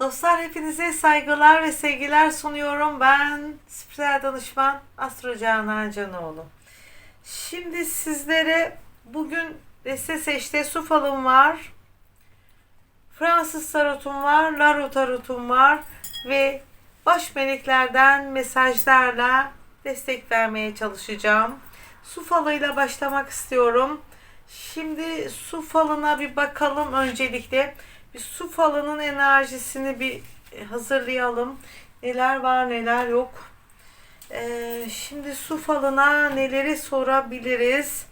Dostlar hepinize saygılar ve sevgiler sunuyorum. Ben spiritüel danışman Astro Canan Canoğlu. Şimdi sizlere bugün seçte su falım var. Fransız tarotum var, Laro tarotum var ve baş meleklerden mesajlarla destek vermeye çalışacağım. Su falıyla başlamak istiyorum. Şimdi su falına bir bakalım öncelikle. Bir su falının enerjisini bir hazırlayalım. Neler var neler yok. Ee, şimdi su falına neleri sorabiliriz?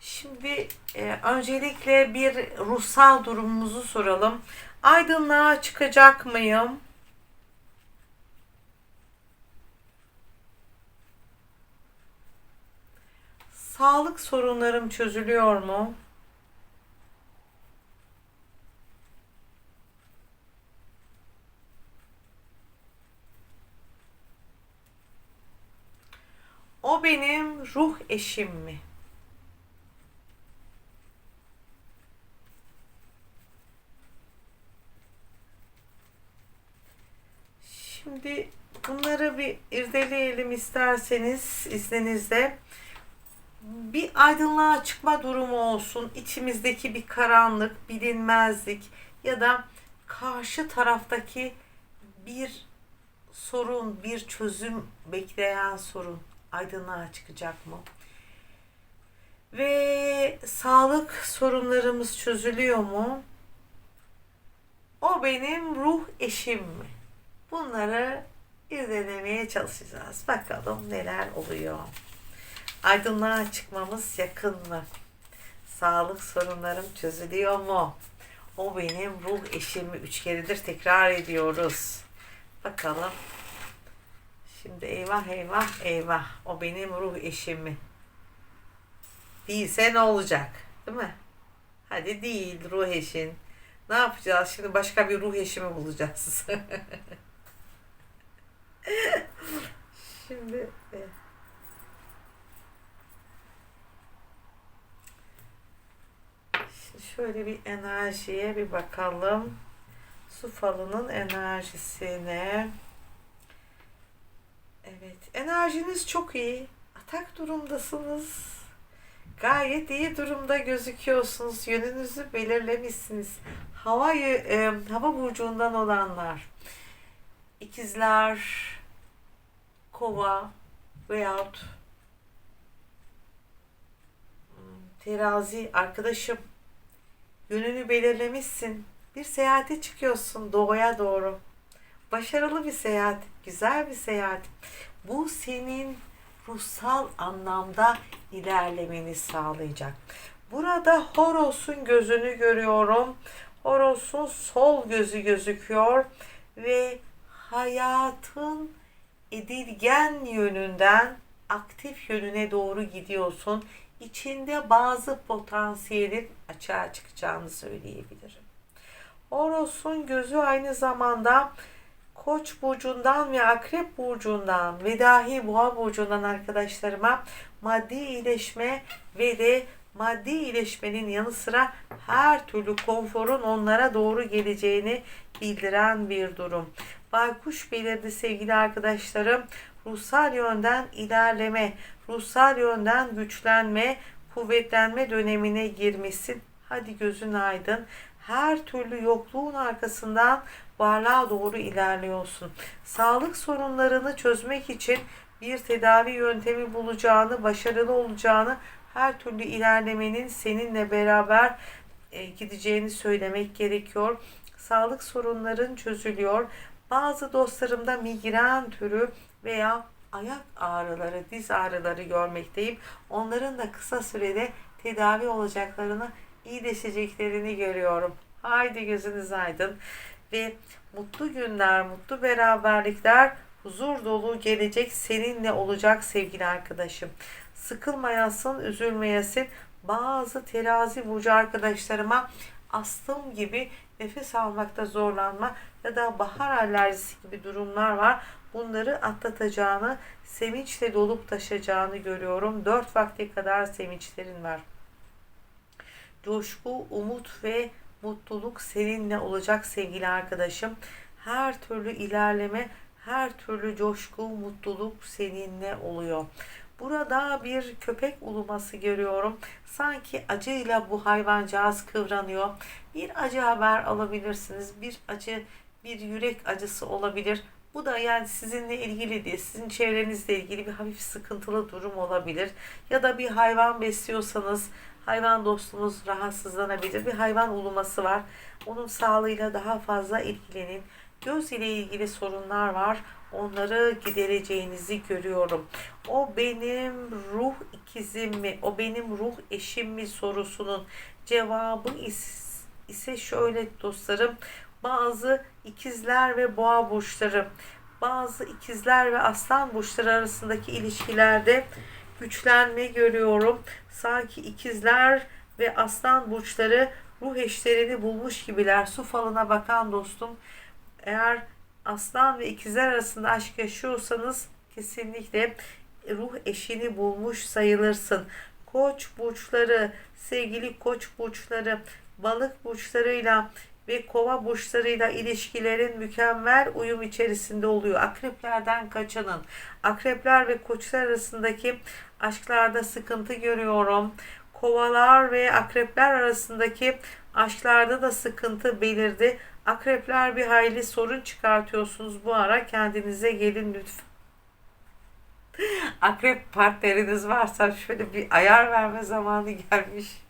Şimdi e, öncelikle bir ruhsal durumumuzu soralım. Aydınlığa çıkacak mıyım? Sağlık sorunlarım çözülüyor mu? O benim ruh eşim mi? Şimdi bunları bir irdeleyelim isterseniz izninizle. Bir aydınlığa çıkma durumu olsun. İçimizdeki bir karanlık, bilinmezlik ya da karşı taraftaki bir sorun, bir çözüm bekleyen sorun aydınlığa çıkacak mı? Ve sağlık sorunlarımız çözülüyor mu? O benim ruh eşim mi? Bunları irdelemeye çalışacağız. Bakalım neler oluyor. Aydınlığa çıkmamız yakın mı? Sağlık sorunlarım çözülüyor mu? O benim ruh eşimi üç keredir tekrar ediyoruz. Bakalım. Şimdi eyvah eyvah eyvah. O benim ruh eşimi. Değilse ne olacak? Değil mi? Hadi değil ruh eşin. Ne yapacağız? Şimdi başka bir ruh eşimi bulacağız. E, Şimdi şöyle bir enerjiye bir bakalım. Su falının enerjisine. Enerjiniz çok iyi. Atak durumdasınız. Gayet iyi durumda gözüküyorsunuz. Yönünüzü belirlemişsiniz. Havayı, e, hava burcundan olanlar. İkizler, kova veyahut hmm, terazi arkadaşım yönünü belirlemişsin. Bir seyahate çıkıyorsun doğuya doğru. Başarılı bir seyahat, güzel bir seyahat. Bu senin ruhsal anlamda ilerlemeni sağlayacak. Burada Horos'un gözünü görüyorum. Horos'un sol gözü gözüküyor ve hayatın edilgen yönünden aktif yönüne doğru gidiyorsun. İçinde bazı potansiyelin açığa çıkacağını söyleyebilirim. Horos'un gözü aynı zamanda Koç burcundan ve Akrep burcundan ve dahi Boğa burcundan arkadaşlarıma maddi iyileşme ve de maddi iyileşmenin yanı sıra her türlü konforun onlara doğru geleceğini bildiren bir durum. Baykuş belirdi sevgili arkadaşlarım. Ruhsal yönden ilerleme, ruhsal yönden güçlenme, kuvvetlenme dönemine girmişsin. Hadi gözün aydın. Her türlü yokluğun arkasından varlığa doğru ilerliyorsun. Sağlık sorunlarını çözmek için bir tedavi yöntemi bulacağını, başarılı olacağını, her türlü ilerlemenin seninle beraber e, gideceğini söylemek gerekiyor. Sağlık sorunların çözülüyor. Bazı dostlarımda migren türü veya ayak ağrıları, diz ağrıları görmekteyim. Onların da kısa sürede tedavi olacaklarını, iyileşeceklerini görüyorum. Haydi gözünüz aydın ve mutlu günler, mutlu beraberlikler, huzur dolu gelecek seninle olacak sevgili arkadaşım. Sıkılmayasın, üzülmeyesin. Bazı terazi burcu arkadaşlarıma astım gibi nefes almakta zorlanma ya da bahar alerjisi gibi durumlar var. Bunları atlatacağını, sevinçle dolup taşacağını görüyorum. Dört vakte kadar sevinçlerin var. Coşku, umut ve mutluluk seninle olacak sevgili arkadaşım. her türlü ilerleme, her türlü coşku, mutluluk seninle oluyor. Burada bir köpek uluması görüyorum. Sanki acıyla bu hayvancağız kıvranıyor. Bir acı haber alabilirsiniz. Bir acı, bir yürek acısı olabilir. Bu da yani sizinle ilgili değil, sizin çevrenizle ilgili bir hafif sıkıntılı durum olabilir. Ya da bir hayvan besliyorsanız hayvan dostunuz rahatsızlanabilir. Bir hayvan uluması var. Onun sağlığıyla daha fazla ilgilenin. Göz ile ilgili sorunlar var. Onları gidereceğinizi görüyorum. O benim ruh ikizim mi? O benim ruh eşim mi sorusunun cevabı is- ise şöyle dostlarım. Bazı ikizler ve boğa burçları, bazı ikizler ve aslan burçları arasındaki ilişkilerde güçlenme görüyorum. Sanki ikizler ve aslan burçları ruh eşlerini bulmuş gibiler. Su falına bakan dostum eğer aslan ve ikizler arasında aşk yaşıyorsanız kesinlikle ruh eşini bulmuş sayılırsın. Koç burçları, sevgili koç burçları, balık burçlarıyla ve kova burçlarıyla ilişkilerin mükemmel uyum içerisinde oluyor. Akreplerden kaçının. Akrepler ve koçlar arasındaki aşklarda sıkıntı görüyorum. Kovalar ve akrepler arasındaki aşklarda da sıkıntı belirdi. Akrepler bir hayli sorun çıkartıyorsunuz bu ara. Kendinize gelin lütfen. Akrep partneriniz varsa şöyle bir ayar verme zamanı gelmiş.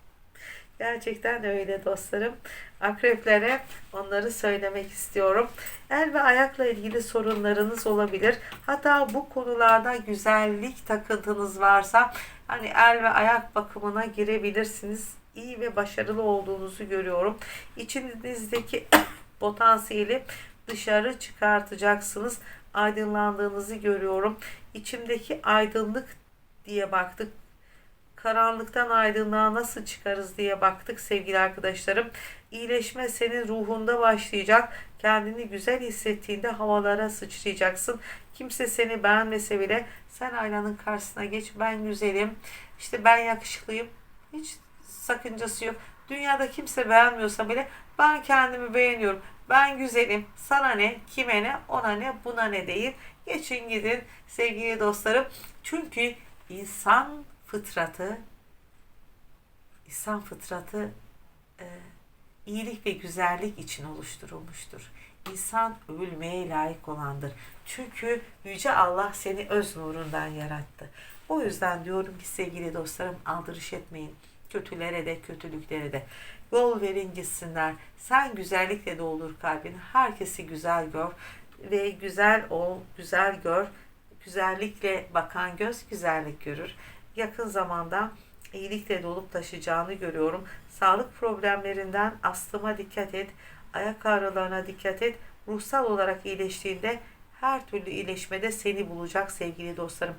Gerçekten öyle dostlarım. Akreplere onları söylemek istiyorum. El ve ayakla ilgili sorunlarınız olabilir. Hatta bu konularda güzellik takıntınız varsa hani el ve ayak bakımına girebilirsiniz. İyi ve başarılı olduğunuzu görüyorum. İçinizdeki potansiyeli dışarı çıkartacaksınız. Aydınlandığınızı görüyorum. İçimdeki aydınlık diye baktık karanlıktan aydınlığa nasıl çıkarız diye baktık sevgili arkadaşlarım. İyileşme senin ruhunda başlayacak. Kendini güzel hissettiğinde havalara sıçrayacaksın. Kimse seni beğenmese bile sen aynanın karşısına geç. Ben güzelim. İşte ben yakışıklıyım. Hiç sakıncası yok. Dünyada kimse beğenmiyorsa bile ben kendimi beğeniyorum. Ben güzelim. Sana ne? Kime ne? Ona ne? Buna ne değil. Geçin gidin sevgili dostlarım. Çünkü insan fıtratı İnsan fıtratı e, iyilik ve güzellik için oluşturulmuştur. İnsan övülmeye layık olandır. Çünkü Yüce Allah seni öz nurundan yarattı. O yüzden diyorum ki sevgili dostlarım aldırış etmeyin. Kötülere de kötülüklere de. Yol verin gitsinler. Sen güzellikle doldur kalbini. Herkesi güzel gör ve güzel ol, güzel gör. Güzellikle bakan göz güzellik görür. Yakın zamanda iyilikle dolup taşıyacağını görüyorum. Sağlık problemlerinden astıma dikkat et. Ayak ağrılarına dikkat et. Ruhsal olarak iyileştiğinde her türlü iyileşmede seni bulacak sevgili dostlarım.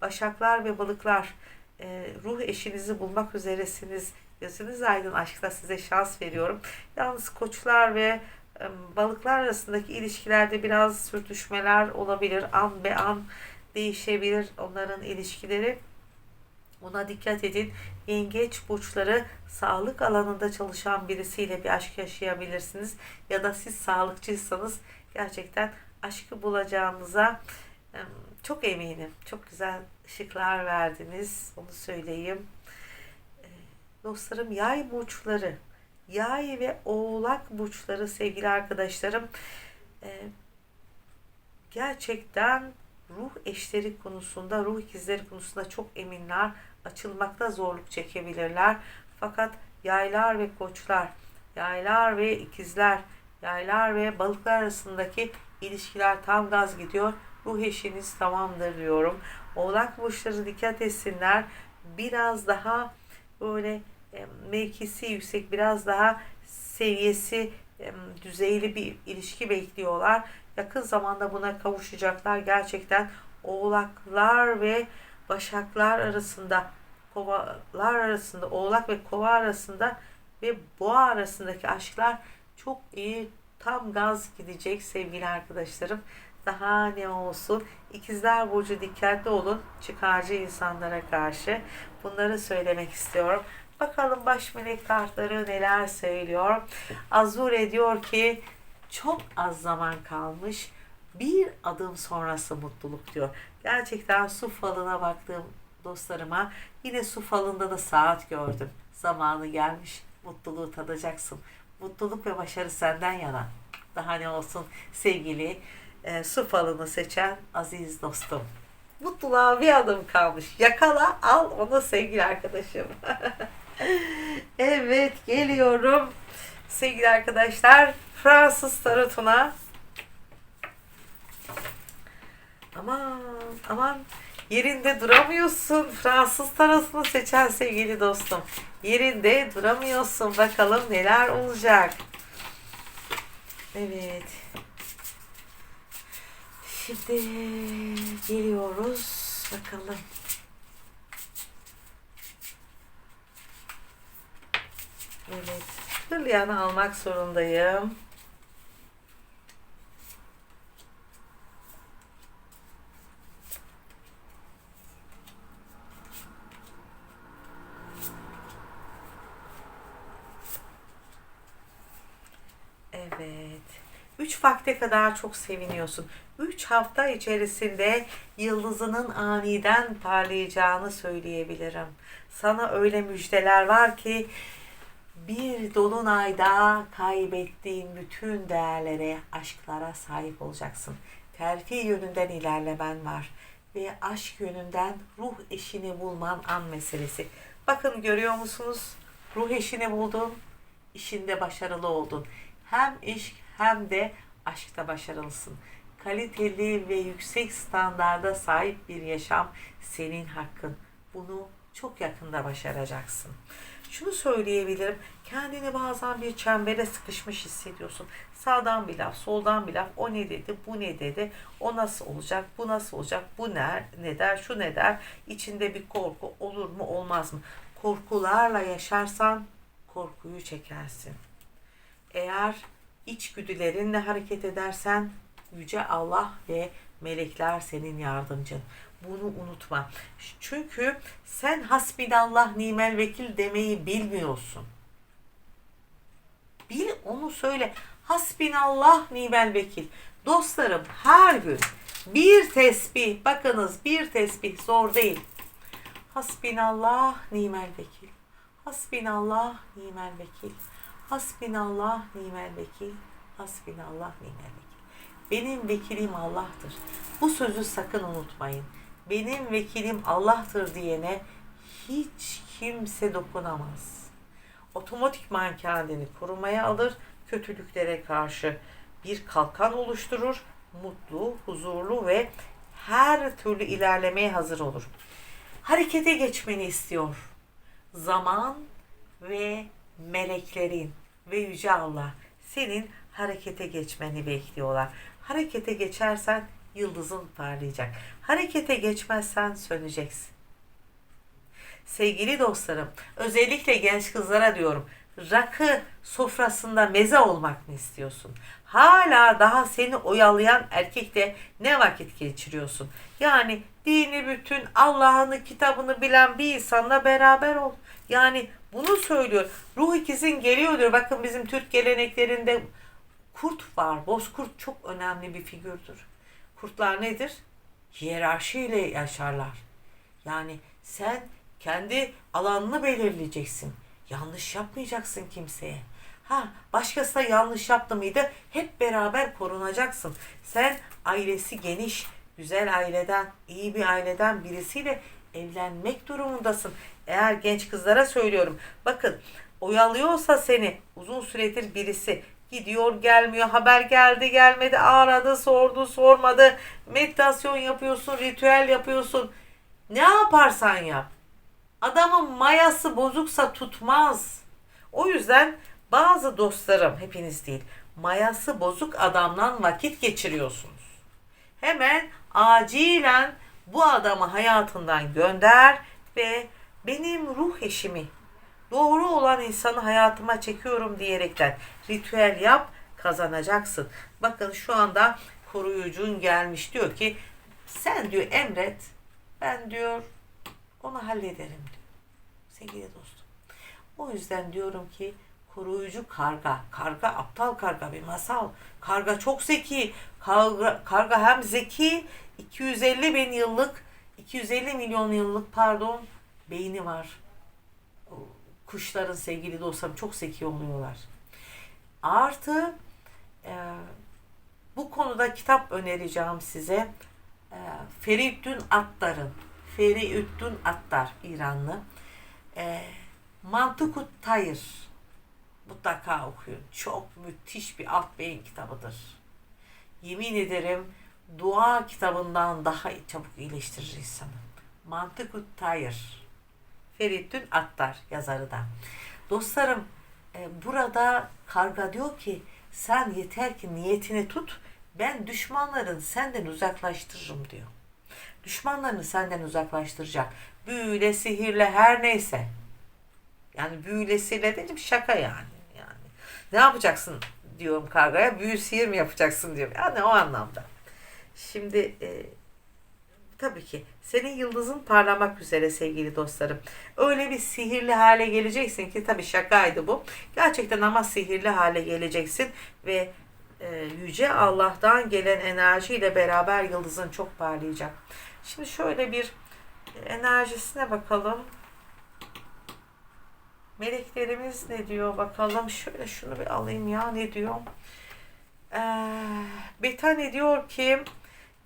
Başaklar ve balıklar e, ruh eşinizi bulmak üzeresiniz. Gözünüz aydın aşkta size şans veriyorum. Yalnız koçlar ve e, balıklar arasındaki ilişkilerde biraz sürtüşmeler olabilir. An be an değişebilir onların ilişkileri. Ona dikkat edin. Yengeç burçları sağlık alanında çalışan birisiyle bir aşk yaşayabilirsiniz. Ya da siz sağlıkçıysanız gerçekten aşkı bulacağınıza çok eminim. Çok güzel ışıklar verdiniz. Onu söyleyeyim. Dostlarım yay burçları. Yay ve oğlak burçları sevgili arkadaşlarım. Gerçekten ruh eşleri konusunda, ruh ikizleri konusunda çok eminler açılmakta zorluk çekebilirler. Fakat yaylar ve koçlar, yaylar ve ikizler, yaylar ve balıklar arasındaki ilişkiler tam gaz gidiyor. Ruh eşiniz tamamdır diyorum. Oğlak burçları dikkat etsinler. Biraz daha böyle e, mevkisi yüksek, biraz daha seviyesi e, düzeyli bir ilişki bekliyorlar. Yakın zamanda buna kavuşacaklar. Gerçekten oğlaklar ve başaklar arasında kovalar arasında, oğlak ve kova arasında ve boğa arasındaki aşklar çok iyi tam gaz gidecek sevgili arkadaşlarım. Daha ne olsun. İkizler Burcu dikkatli olun çıkarcı insanlara karşı. Bunları söylemek istiyorum. Bakalım baş melek kartları neler söylüyor. Azure diyor ki Çok az zaman kalmış. Bir adım sonrası mutluluk diyor. Gerçekten su falına baktığım dostlarıma yine su falında da saat gördüm. Zamanı gelmiş. Mutluluğu tadacaksın. Mutluluk ve başarı senden yana. Daha ne olsun sevgili e, su falını seçen aziz dostum. Mutluluğa bir adım kalmış. Yakala al onu sevgili arkadaşım. evet geliyorum. Sevgili arkadaşlar Fransız tarotuna. Aman aman yerinde duramıyorsun. Fransız tarotunu seçen sevgili dostum. Yerinde duramıyorsun. Bakalım neler olacak. Evet. Şimdi geliyoruz. Bakalım. Evet. Hırlayanı almak zorundayım. Evet. 3 vakte kadar çok seviniyorsun. 3 hafta içerisinde yıldızının aniden parlayacağını söyleyebilirim. Sana öyle müjdeler var ki bir dolunayda kaybettiğin bütün değerlere, aşklara sahip olacaksın. Terfi yönünden ilerlemen var ve aşk yönünden ruh eşini bulman an meselesi. Bakın görüyor musunuz? Ruh eşini buldun, işinde başarılı oldun. Hem iş hem de aşkta başarılısın. Kaliteli ve yüksek standarda sahip bir yaşam senin hakkın. Bunu çok yakında başaracaksın. Şunu söyleyebilirim. Kendini bazen bir çembere sıkışmış hissediyorsun. Sağdan bir laf, soldan bir laf. O ne dedi, bu ne dedi. O nasıl olacak, bu nasıl olacak, bu ne, ne der, şu ne der. İçinde bir korku olur mu, olmaz mı? Korkularla yaşarsan korkuyu çekersin. Eğer içgüdülerinle hareket edersen Yüce Allah ve melekler senin yardımcın. Bunu unutma. Çünkü sen hasbinallah nimel vekil demeyi bilmiyorsun. Bil onu söyle. Hasbinallah nimel vekil. Dostlarım her gün bir tesbih, bakınız bir tesbih zor değil. Hasbinallah nimel vekil. Hasbinallah nimel vekil. Hasbinallah nimel vekil. Hasbinallah nimel. Benim vekilim Allah'tır. Bu sözü sakın unutmayın. Benim vekilim Allah'tır diyene hiç kimse dokunamaz. Otomatikman kendini korumaya alır, kötülüklere karşı bir kalkan oluşturur, mutlu, huzurlu ve her türlü ilerlemeye hazır olur. Harekete geçmeni istiyor. Zaman ve meleklerin ve Yüce Allah senin harekete geçmeni bekliyorlar. Harekete geçersen yıldızın parlayacak. Harekete geçmezsen söneceksin. Sevgili dostlarım, özellikle genç kızlara diyorum. Rakı sofrasında meze olmak mı istiyorsun? Hala daha seni oyalayan erkekle ne vakit geçiriyorsun? Yani dini bütün Allah'ını kitabını bilen bir insanla beraber ol. Yani bunu söylüyor. Ruh ikizin geliyordur. Bakın bizim Türk geleneklerinde kurt var. Bozkurt çok önemli bir figürdür. Kurtlar nedir? Hiyerarşiyle yaşarlar. Yani sen kendi alanını belirleyeceksin. Yanlış yapmayacaksın kimseye. Ha başkası da yanlış yaptı mıydı hep beraber korunacaksın. Sen ailesi geniş, güzel aileden, iyi bir aileden birisiyle evlenmek durumundasın. Eğer genç kızlara söylüyorum. Bakın oyalıyorsa seni uzun süredir birisi gidiyor gelmiyor. Haber geldi gelmedi. Aradı sordu sormadı. Meditasyon yapıyorsun ritüel yapıyorsun. Ne yaparsan yap. Adamın mayası bozuksa tutmaz. O yüzden bazı dostlarım hepiniz değil mayası bozuk adamdan vakit geçiriyorsunuz. Hemen acilen bu adamı hayatından gönder ve benim ruh eşimi doğru olan insanı hayatıma çekiyorum diyerekten ritüel yap kazanacaksın. Bakın şu anda koruyucun gelmiş diyor ki sen diyor emret ben diyor onu hallederim diyor. Sevgili dostum. O yüzden diyorum ki koruyucu karga. Karga aptal karga bir masal. Karga çok zeki. Karga, karga hem zeki 250 bin yıllık 250 milyon yıllık pardon beyni var. Kuşların sevgili dostlarım çok zeki oluyorlar. Artı e, bu konuda kitap önereceğim size. E, Feridün Attar'ın Feridün Attar İranlı. E, Mantıkut Tayır mutlaka okuyun. Çok müthiş bir alt beyin kitabıdır. Yemin ederim dua kitabından daha çabuk iyileştirir insanı. Mantıkut Tayır. Feridün Attar yazarı da. Dostlarım e, burada karga diyor ki sen yeter ki niyetini tut ben düşmanların senden uzaklaştırırım diyor. Düşmanlarını senden uzaklaştıracak. Büyüyle, sihirle her neyse. Yani büyülesiyle dedim şaka yani. yani. Ne yapacaksın diyorum kargaya. Büyü sihir mi yapacaksın diyorum. Yani o anlamda. Şimdi e, tabii ki senin yıldızın parlamak üzere sevgili dostlarım. Öyle bir sihirli hale geleceksin ki tabii şakaydı bu. Gerçekten ama sihirli hale geleceksin ve e, yüce Allah'tan gelen enerjiyle beraber yıldızın çok parlayacak. Şimdi şöyle bir enerjisine bakalım. Meleklerimiz ne diyor bakalım. Şöyle şunu bir alayım ya ne diyor. Ee, Betane diyor ki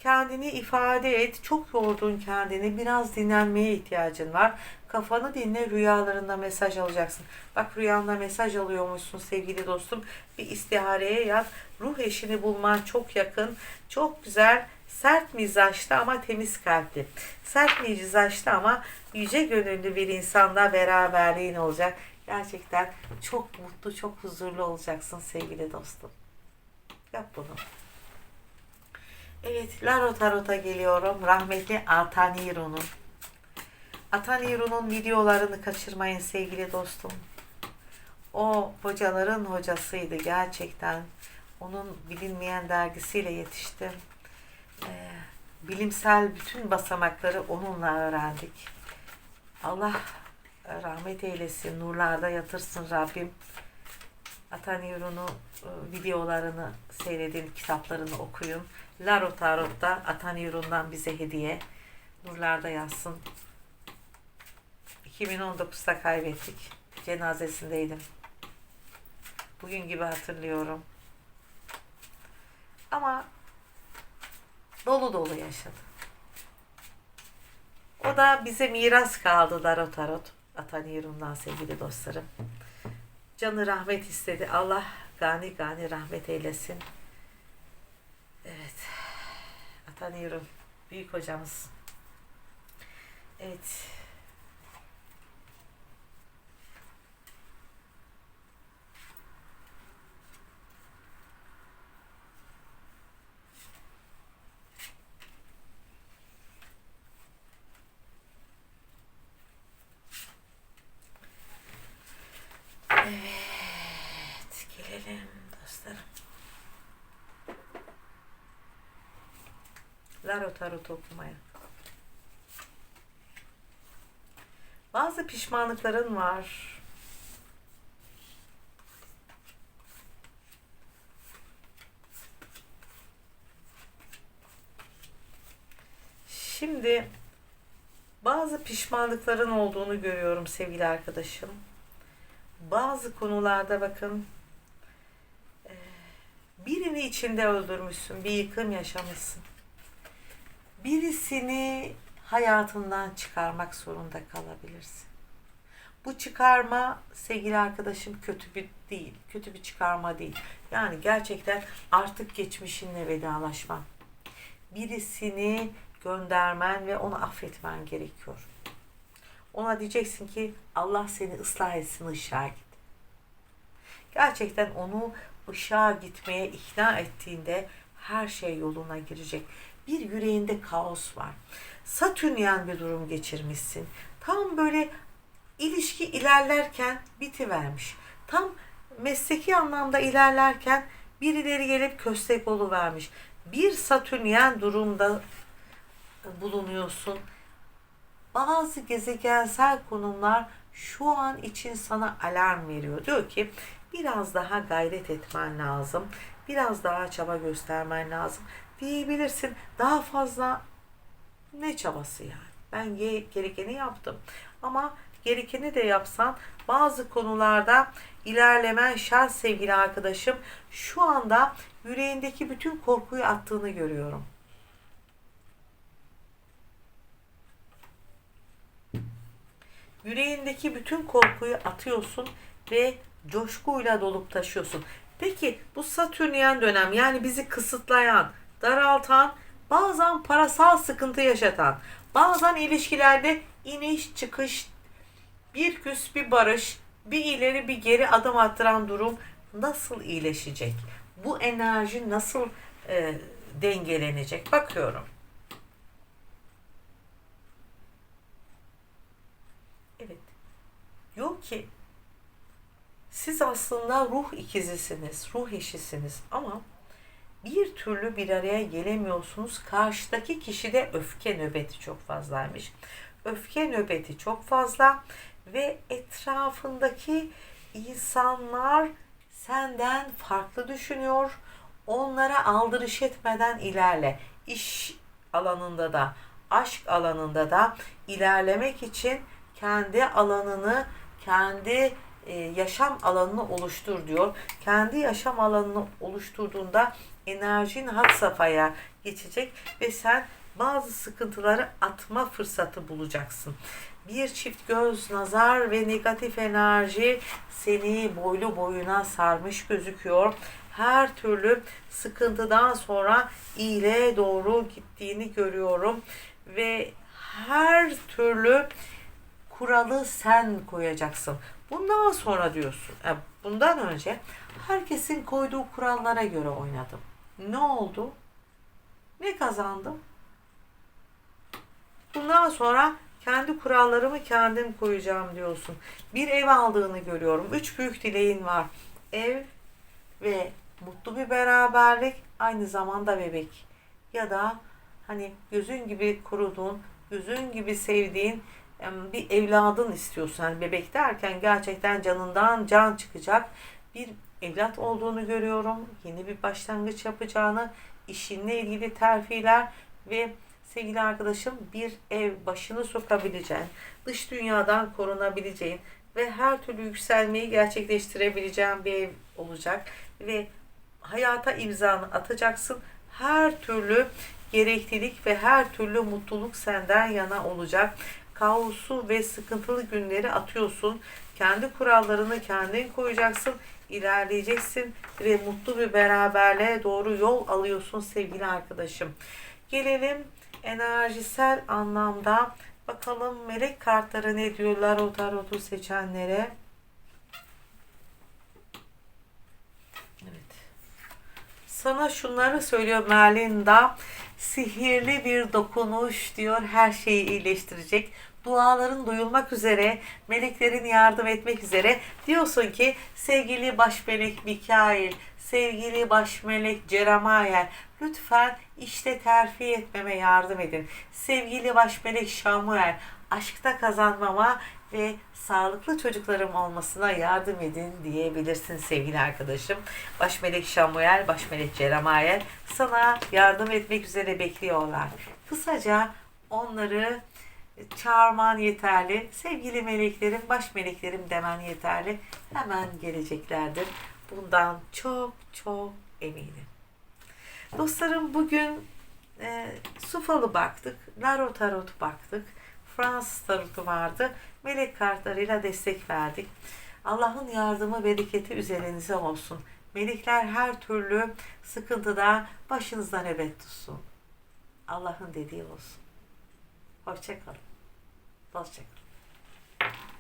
kendini ifade et. Çok yordun kendini. Biraz dinlenmeye ihtiyacın var. Kafanı dinle rüyalarında mesaj alacaksın. Bak rüyanda mesaj alıyormuşsun sevgili dostum. Bir istihareye yat. Ruh eşini bulman çok yakın. Çok güzel. Sert mizaçlı ama temiz kalpli. Sert mizaçlı ama yüce gönüllü bir insanla beraberliğin olacak. Gerçekten çok mutlu, çok huzurlu olacaksın sevgili dostum. Yap bunu. Evet, Laro Tarot'a geliyorum. Rahmetli Ataniru'nun. Ataniru'nun videolarını kaçırmayın sevgili dostum. O hocaların hocasıydı gerçekten. Onun bilinmeyen dergisiyle yetiştim. Ee, bilimsel bütün basamakları onunla öğrendik. Allah rahmet eylesin, nurlarda yatırsın Rabbim. Atanirun'u e, videolarını seyredin, kitaplarını okuyun. Laro Tarot'ta Atanirun'dan bize hediye. Nurlarda yazsın. 2019'da kaybettik. Cenazesindeydim. Bugün gibi hatırlıyorum. Ama dolu dolu yaşadı. O da bize miras kaldı Laro Tarot. Atanirun'dan sevgili dostlarım. Canı rahmet istedi. Allah gani gani rahmet eylesin. Evet. Atanıyorum. Büyük hocamız. Evet, gelelim dostlarım. Laro Tarot okumaya. Bazı pişmanlıkların var. Şimdi bazı pişmanlıkların olduğunu görüyorum sevgili arkadaşım bazı konularda bakın birini içinde öldürmüşsün, bir yıkım yaşamışsın. Birisini hayatından çıkarmak zorunda kalabilirsin. Bu çıkarma sevgili arkadaşım kötü bir değil, kötü bir çıkarma değil. Yani gerçekten artık geçmişinle vedalaşman. Birisini göndermen ve onu affetmen gerekiyor. Ona diyeceksin ki Allah seni ıslah etsin ışığa git. Gerçekten onu ışığa gitmeye ikna ettiğinde her şey yoluna girecek. Bir yüreğinde kaos var. Satürnyen bir durum geçirmişsin. Tam böyle ilişki ilerlerken bitivermiş. Tam mesleki anlamda ilerlerken birileri gelip köstek vermiş. Bir satürnyen durumda bulunuyorsun bazı gezegensel konumlar şu an için sana alarm veriyor. Diyor ki biraz daha gayret etmen lazım. Biraz daha çaba göstermen lazım. Diyebilirsin daha fazla ne çabası yani? Ben ge- gerekeni yaptım. Ama gerekeni de yapsan bazı konularda ilerlemen şart sevgili arkadaşım. Şu anda yüreğindeki bütün korkuyu attığını görüyorum. Yüreğindeki bütün korkuyu atıyorsun ve coşkuyla dolup taşıyorsun. Peki bu Satürnyen dönem yani bizi kısıtlayan, daraltan, bazen parasal sıkıntı yaşatan, bazen ilişkilerde iniş çıkış, bir küs bir barış, bir ileri bir geri adım attıran durum nasıl iyileşecek? Bu enerji nasıl e, dengelenecek? Bakıyorum. Evet. Yok ki siz aslında ruh ikizisiniz, ruh eşisiniz ama bir türlü bir araya gelemiyorsunuz. Karşıdaki kişide öfke nöbeti çok fazlaymış. Öfke nöbeti çok fazla ve etrafındaki insanlar senden farklı düşünüyor. Onlara aldırış etmeden ilerle. İş alanında da, aşk alanında da ilerlemek için kendi alanını, kendi e, yaşam alanını oluştur diyor. Kendi yaşam alanını oluşturduğunda enerjin had safhaya geçecek ve sen bazı sıkıntıları atma fırsatı bulacaksın. Bir çift göz, nazar ve negatif enerji seni boylu boyuna sarmış gözüküyor. Her türlü sıkıntıdan sonra iyile doğru gittiğini görüyorum ve her türlü kuralı sen koyacaksın. Bundan sonra diyorsun, e, bundan önce herkesin koyduğu kurallara göre oynadım. Ne oldu? Ne kazandım? Bundan sonra kendi kurallarımı kendim koyacağım diyorsun. Bir ev aldığını görüyorum. Üç büyük dileğin var. Ev ve mutlu bir beraberlik, aynı zamanda bebek. Ya da hani gözün gibi kuruduğun, gözün gibi sevdiğin em, bir evladın istiyorsun. Yani bebek derken gerçekten canından can çıkacak bir evlat olduğunu görüyorum. Yeni bir başlangıç yapacağını, işinle ilgili terfiler ve sevgili arkadaşım bir ev başını sokabileceğin, dış dünyadan korunabileceğin ve her türlü yükselmeyi gerçekleştirebileceğin bir ev olacak ve hayata imzanı atacaksın. Her türlü gereklilik ve her türlü mutluluk senden yana olacak. Kaosu ve sıkıntılı günleri atıyorsun. Kendi kurallarını kendin koyacaksın. ilerleyeceksin ve mutlu bir beraberliğe doğru yol alıyorsun sevgili arkadaşım. Gelelim enerjisel anlamda bakalım melek kartları ne diyorlar o tarotu seçenlere. Evet. Sana şunları söylüyor Merlinda. Sihirli bir dokunuş diyor her şeyi iyileştirecek. Duaların duyulmak üzere, meleklerin yardım etmek üzere diyorsun ki sevgili baş melek Mikail, sevgili baş melek Ceremayer lütfen işte terfi etmeme yardım edin. Sevgili baş melek Şamuel aşkta kazanmama ve sağlıklı çocuklarım olmasına yardım edin diyebilirsin sevgili arkadaşım. Baş melek Şamuel, baş melek Ceremayer sana yardım etmek üzere bekliyorlar. Kısaca onları çağırman yeterli. Sevgili meleklerim, baş meleklerim demen yeterli. Hemen geleceklerdir. Bundan çok çok eminim. Dostlarım bugün e, Sufalı baktık, Laro Tarot baktık, Fransız Tarot'u vardı. Melek kartlarıyla destek verdik. Allah'ın yardımı, bereketi üzerinize olsun. Melekler her türlü sıkıntıda başınızda nöbet tutsun. Allah'ın dediği olsun. Hoşçakalın. Hoşçakalın.